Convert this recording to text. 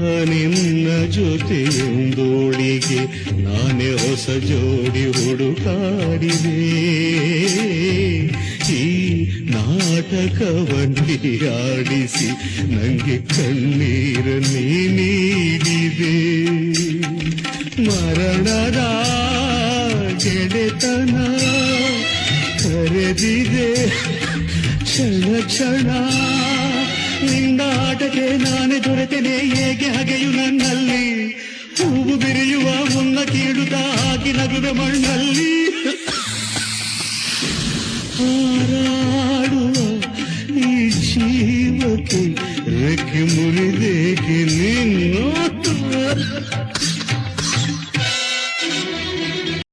ನಿನ್ನ ಜೊತೆಯೊಂದೋಳಿಗೆ ನಾನೇ ಹೊಸ ಜೋಡಿ ಹುಡುಕಾಡಿದೆ. ಈ ನಾಟಕವನ್ನು ಆಡಿಸಿ ನಂಗೆ ಕಣ್ಣೀರ ನೀಡಿದೆ. ಮರಣದ ಗೆಳೆತನ ಕರೆದಿದೆ. ಕ್ಷಣ ಕ್ಷಣ ನಿನ್ನ ಆಟಕ್ಕೆ ನಾನೇ ದೊರೆತೇನೆ ಹೇಗೆ ಹಗೆಯು ನನ್ನಲ್ಲಿ. ಹೂವು ಬಿರಿಯುವ ಮುನ್ನ ಕೀಳುತ್ತ ಹಾಕಿ ನಗುವೆ ಮಣ್ಣಲ್ಲಿ. ಹಾರಾಡುವ ಈ ಜೀವಕ್ಕೆ ರೆಕ್ಕೆ ಮುರಿದೇಕೆ ನಿನ್ನೋ?